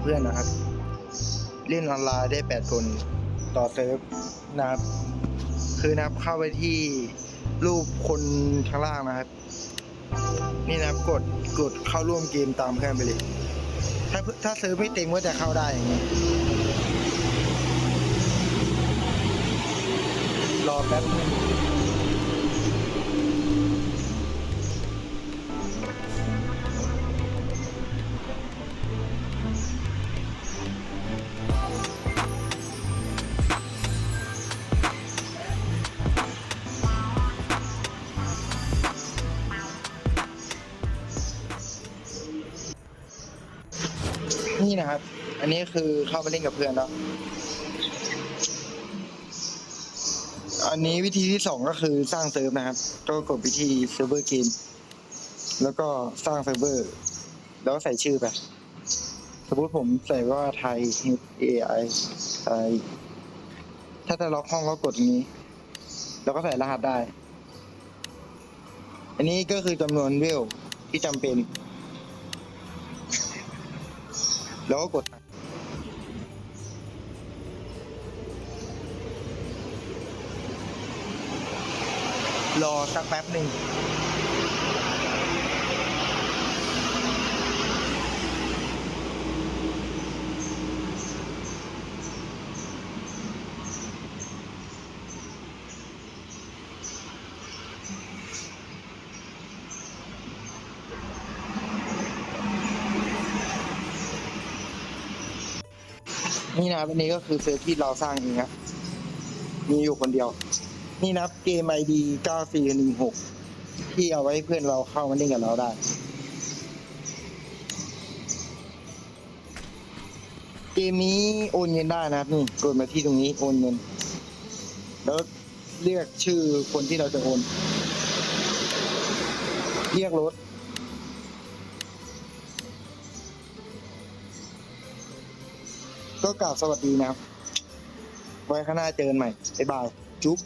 เพื่อนนะครับ เล่นออนไลน์ได้แปดคนต่อเซิร์ฟนะครับ คือนะครับเข้าไปที่รูปคนข้างล่างนะครับ นี่นะครับกดกดเข้าร่วมเกมตามเพื่อนไปเลย ถ้าถ้าเซิร์ฟไม่เต็มก็จะเข้าได้อย่างนี้รอแป๊บนึง นี่นะครับ อันนี้คือเข้ามาเล่นกับเพื่อนแล้วอันนี้วิธีที่สองก็คือสร้างเซิร์ฟนะครับ ก็กดวิธีเซิร์ฟเวอร์เกมแล้วก็สร้างเซิร์ฟเวอร์ แล้วใส่ชื่อไป สมมติผมใส่ว่าไทย H A I ไทย ถ้าจะล็อกห้องก็กดตรงนี้ แล้วก็ใส่รหัสได้ อันนี้ก็คือจำนวนเวลที่จำเป็น แล้วก็กดรอสักแป๊บหนึ่ง นี่นะครับอันนี้ก็คือเซิร์ฟที่เราสร้างเองครับมีอยู่คนเดียว นี่นะครับเกม ID 9416ที่เอาไว้เพื่อนเราเข้ามาเล่นกับเราได้เกมนี้โอนเงินได้นะครับนี่กดมาที่ตรงนี้โอนเงิน แล้วเรียกชื่อคนที่เราจะโอน เรียกรถ ก็กล่าวสวัสดีนะครับ ไว้ข้างหน้าเจอกันใหม่บ๊ายบาย จุ๊บ